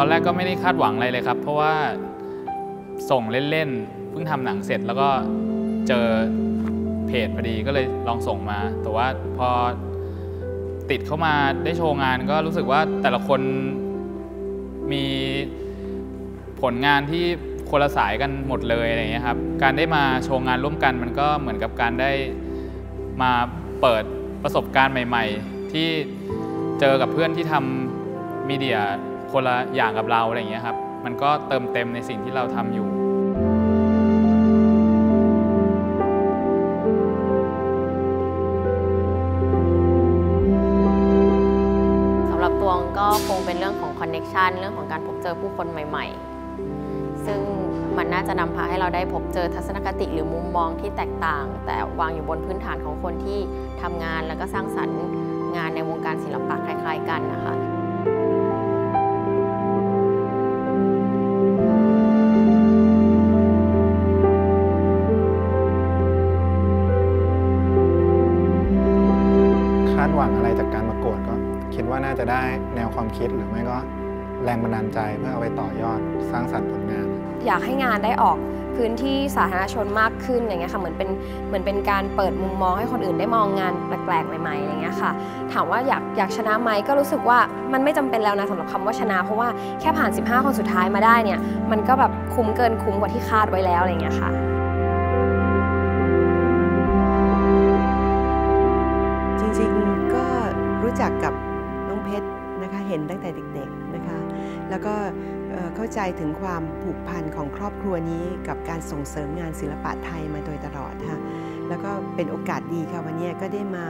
ตอนแรกก็ไม่ได้คาดหวังอะไรเลยครับ เพราะว่าส่งเล่นๆเพิ่งทำหนังเสร็จแล้วก็เจอเพจพอดีก็เลยลองส่งมา แต่ว่าพอติดเข้ามาได้โชว์งานก็รู้สึกว่าแต่ละคนมีผลงานที่คนละสายกันหมดเลยอะไรอย่างเงี้ยครับ การได้มาโชว์งานร่วมกันมันก็เหมือนกับการได้มาเปิดประสบการณ์ใหม่ ๆ ที่เจอกับเพื่อนที่ทำมีเดีย คนละอย่างกับเราอะไรอย่างเงี้ยครับ มันก็เติมเต็มในสิ่งที่เราทำอยู่สำหรับตวงก็คงเป็นเรื่องของคอนเน็ชันเรื่องของการพบเจอผู้คนใหม่ ๆ ซึ่งมันน่าจะนำพาให้เราได้พบเจอทัศนคติหรือมุมมองที่แตกต่าง แต่วางอยู่บนพื้นฐานของคนที่ทำงานแล้วก็สร้างสรรค์งานในวงการศิลปะคล้าย ๆ กันนะคะ คิดว่าน่าจะได้แนวความคิดหรือไม่ก็แรงบันดาลใจเพื่อเอาไปต่อยอดสร้างสรรค์ผลงาน อยากให้งานได้ออกพื้นที่สาธารณชนมากขึ้นอย่างเงี้ยค่ะเหมือนเป็นเหมือนเป็นการเปิดมุมมองให้คนอื่นได้มองงานแปลกๆใหม่ๆอะไรเงี้ยค่ะ ถามว่าอยากอยากชนะไหมก็รู้สึกว่ามันไม่จำเป็นแล้วนะสำหรับคำว่าชนะ เพราะว่าแค่ผ่าน 15 คนสุดท้ายมาได้เนี่ยมันก็แบบคุ้มเกินคุ้มกว่าที่คาดไว้แล้วอะไรเงี้ยค่ะจริงๆก็รู้จักกับ เห็นตั้งแต่เด็กๆนะคะ แล้วก็เข้าใจถึงความผูกพันของครอบครัวนี้กับการส่งเสริมงานศิลปะไทยมาโดยตลอดค่ะแล้วก็เป็นโอกาสดีค่ะวันนี้ก็ได้มา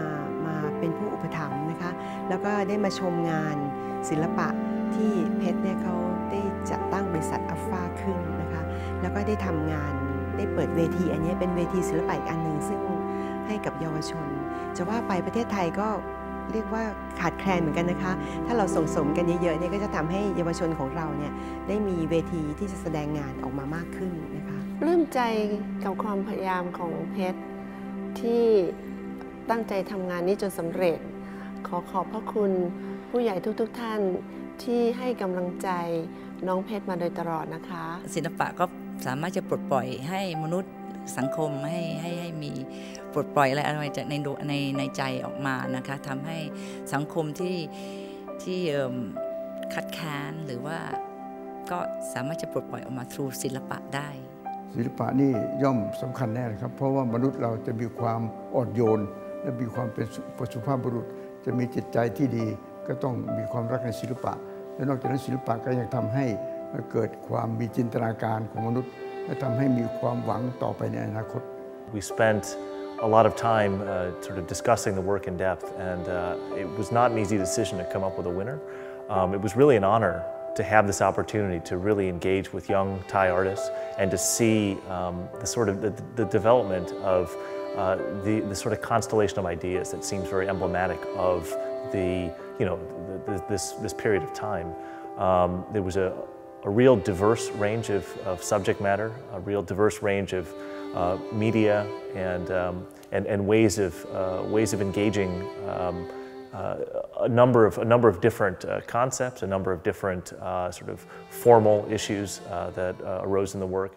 มาเป็นผู้อุปถัมภ์นะคะ แล้วก็ได้มาชมงานศิลปะที่เพชรเนี่ยเขาได้จัดตั้งบริษัทอัฟฟาขึ้นนะคะ แล้วก็ได้ทำงานได้เปิดเวที อันนี้เป็นเวทีศิลปะอีกอันหนึ่งซึ่งให้กับเยาวชน จะว่าไปประเทศไทยก็ เรียกว่าขาดแคลนเหมือนกันนะคะ ถ้าเราส่งเสริมกันเยอะๆเนี่ยก็จะทำให้เยาวชนของเราเนี่ยได้มีเวทีที่จะแสดงงานออกมามากขึ้นนะคะปลื้มใจกับความพยายามของเพชรที่ตั้งใจทำงานนี้จนสำเร็จ ขอขอบพระคุณผู้ใหญ่ทุกๆทท่านที่ให้กำลังใจน้องเพชรมาโดยตลอดนะคะ ศิลปะก็สามารถจะปลดปล่อยให้มนุษย์ สังคมให้ให้ให้มีปลดปล่อยอะไรอะไรจากในในในใจออกมานะคะทำให้สังคมที่ที่เอิ่มคัดค้านหรือว่าก็สามารถจะปลดปล่อยออกมาทรูศิลปะได้ ศิลปะนี่ย่อมสำคัญแน่เลยครับ เพราะว่ามนุษย์เราจะมีความอ่อนโยน และมีความเป็นสุสุภาพบุรุษ จะมีจิตใจที่ดีก็ต้องมีความรักในศิลปะ และนอกจากนั้นศิลปะก็ยังทำให้เกิดความมีจินตนาการของมนุษย์ และทำให้มีความหวังต่อไปในอนาคต We spent a lot of time uh, sort of discussing the work in depth, and uh, it was not an easy decision to come up with a winner. Um, it was really an honor to have this opportunity to really engage with young Thai artists and to see um, the sort of the, the development of uh, the, the sort of constellation of ideas that seems very emblematic of the you know the, the, this this period of time. Um, there was a, a real diverse range of, of subject matter, a real diverse range of uh, media and, um, and, and ways, of, uh, ways of engaging um, uh, a, number of, a number of different uh, concepts, a number of different uh, sort of formal issues that arose in the work.